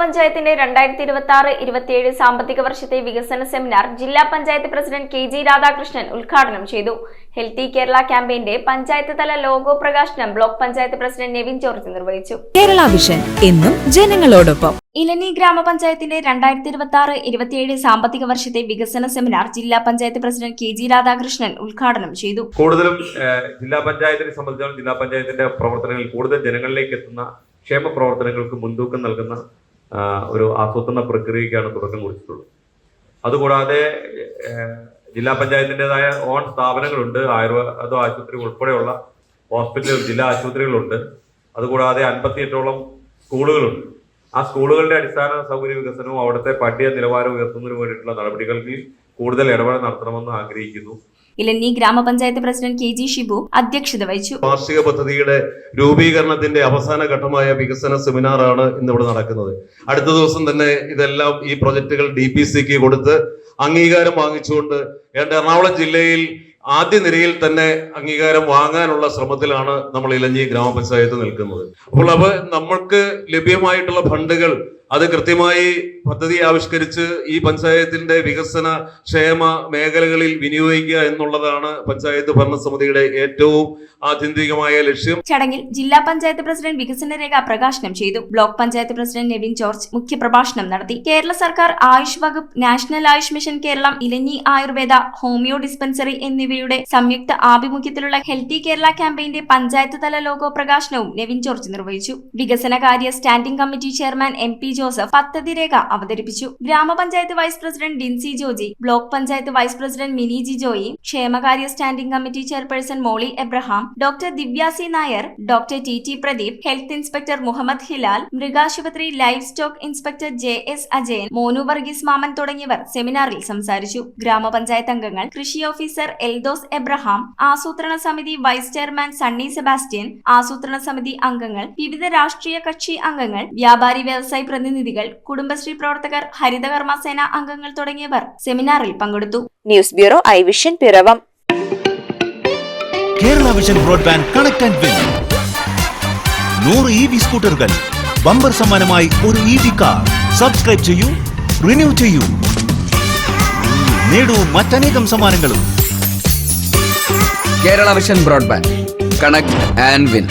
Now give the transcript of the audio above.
പഞ്ചായത്തിന്റെ രണ്ടായിരത്തി ഇരുപത്തി ആറ് ഇരുപത്തിയേഴ് സാമ്പത്തിക വർഷത്തെ വികസന സെമിനാർ ജില്ലാ panchayat president K G Radhakrishnan ഉദ്ഘാടനം ചെയ്തു. ഹെൽത്തി കേരള ക്യാമ്പയിന്റെ പഞ്ചായത്ത് തല ലോഗോ പ്രകാശനം block panchayat president Nevin George നിർവഹിച്ചു. കേരള വിഷൻ എന്നും ജനങ്ങളോടൊപ്പം. ഇലനി ഗ്രാമപഞ്ചായത്തിന്റെ രണ്ടായിരത്തി ഇരുപത്തി ആറ് ഇരുപത്തിയേഴ് സാമ്പത്തിക വർഷത്തെ വികസന സെമിനാർ ജില്ലാ panchayat president K G Radhakrishnan ഉദ്ഘാടനം ചെയ്തു. കൂടുതലും ജില്ലാ പഞ്ചായത്തിനെ സംബന്ധിച്ചിടത്തോളം ജില്ലാ പഞ്ചായത്തിന്റെ പ്രവർത്തനങ്ങളിൽ കൂടുതൽ ജനങ്ങളിലേക്ക് എത്തുന്ന ക്ഷേമ പ്രവർത്തനങ്ങൾക്ക് മുൻതൂക്കം നൽകുന്ന ഒരു ആസൂത്രണ പ്രക്രിയയ്ക്കാണ് തുടക്കം കുറിച്ചിട്ടുള്ളത്. അതുകൂടാതെ ജില്ലാ പഞ്ചായത്തിന്റെതായ ഓൺ സ്ഥാപനങ്ങളുണ്ട്. ആയുർവേദ ആശുപത്രി ഉൾപ്പെടെയുള്ള ഹോസ്പിറ്റലുകൾ ജില്ലാ ആശുപത്രികളുണ്ട്. അതുകൂടാതെ അൻപത്തിയെട്ടോളം സ്കൂളുകളുണ്ട്. ആ സ്കൂളുകളുടെ അടിസ്ഥാന സൗകര്യ വികസനവും അവിടുത്തെ പഠ്യ നിലവാരം ഉയർത്തുന്നതിന് വേണ്ടിയിട്ടുള്ള നടപടികൾക്ക് കൂടുതൽ ഇടപെടൽ നടത്തണമെന്ന് ആഗ്രഹിക്കുന്നു. ഇലന്നി ഗ്രാമപഞ്ചായത്ത് പ്രസിഡന്റ് കെ ജി ഷിബു അധ്യക്ഷത വഹിച്ചു. വാർഷിക പദ്ധതിയുടെ രൂപീകരണത്തിന്റെ അവസാന ഘട്ടമായ വികസന സെമിനാറാണ് ഇന്നിവിടെ നടക്കുന്നത്. അടുത്ത ദിവസം തന്നെ ഇതെല്ലാം ഈ പ്രൊജക്ടുകൾ ഡി പി സിക്ക് കൊടുത്ത് അംഗീകാരം വാങ്ങിച്ചുകൊണ്ട് എറണാകുളം ജില്ലയിൽ ആദ്യ നിരയിൽ തന്നെ അംഗീകാരം വാങ്ങാനുള്ള ശ്രമത്തിലാണ് നമ്മൾ ഇലഞ്ഞി ഗ്രാമപഞ്ചായത്ത് നിൽക്കുന്നത്. അപ്പോൾ അവ നമ്മൾക്ക് ലഭ്യമായിട്ടുള്ള ഫണ്ടുകൾ അത് കൃത്യമായി പദ്ധതി ആവിഷ്കരിച്ച് ഈ പഞ്ചായത്തിന്റെ വികസന ക്ഷേമ മേഖലകളിൽ വിനിയോഗിക്കുക എന്നുള്ളതാണ് പഞ്ചായത്ത് ഭരണസമിതിയുടെ ഏറ്റവും ആത്യന്തികമായ ലക്ഷ്യം. ചടങ്ങിൽ ജില്ലാ പഞ്ചായത്ത് പ്രസിഡന്റ് വികസനരേഖ പ്രകാശനം ചെയ്തു. Block panchayat president Nevin George മുഖ്യപ്രഭാഷണം നടത്തി. കേരള സർക്കാർ ആയുഷ് വകുപ്പ് national Ayush mission Keralam Elanji ayurveda homeo dispensary എന്നിവയുടെ സംയുക്ത ആഭിമുഖ്യത്തിലുള്ള ഹെൽത്തി കേരള ക്യാമ്പയിന്റെ പഞ്ചായത്ത് തല ലോഗോ പ്രകാശനവും നെവിൻ ജോർജ് നിർവഹിച്ചു. വികസനകാര്യ standing committee chairman M P Joseph പദ്ധതി രേഖ അവതരിപ്പിച്ചു. ഗ്രാമപഞ്ചായത്ത് vice president Dincy Joji block panchayat vice president Mini G Joy ക്ഷേമകാര്യ standing committee chairperson Molly Abraham doctor Divya C Nair doctor T T Pradeep health inspector Muhammad Hilal മൃഗാശുപത്രി livestock inspector J S Ajayan Monu Varghese Mammen തുടങ്ങിയവർ സെമിനാറിൽ സംസാരിച്ചു. ഗ്രാമപഞ്ചായത്ത് അംഗങ്ങൾ കൃഷി officer Eldhose Abraham ആസൂത്രണ സമിതി vice chairman Sunny Sebastian ആസൂത്രണ സമിതി അംഗങ്ങൾ വിവിധ രാഷ്ട്രീയ കക്ഷി അംഗങ്ങൾ വ്യാപാരി വ്യവസായി പ്രതിനിധികൾ കുടുംബശ്രീ പ്രവർത്തകർ ഹരിതകർമ്മ സേന അംഗങ്ങൾ തുടങ്ങിയവർ സെമിനാറിൽ പങ്കെടുത്തു. News bureau I vision Piravom. Kerala vision broadband connect and win. നൂറ് ഇ വി സ്കൂട്ടറുകൾ ബമ്പർ സമ്മാനമായി ഒരു ഇ വി കാർ. സബ്സ്ക്രൈബ് ചെയ്യൂ റിന്യൂ ചെയ്യൂ. നേടൂ മറ്റനേകം സമ്മാനങ്ങളും. Kerala vision broadband connect and win.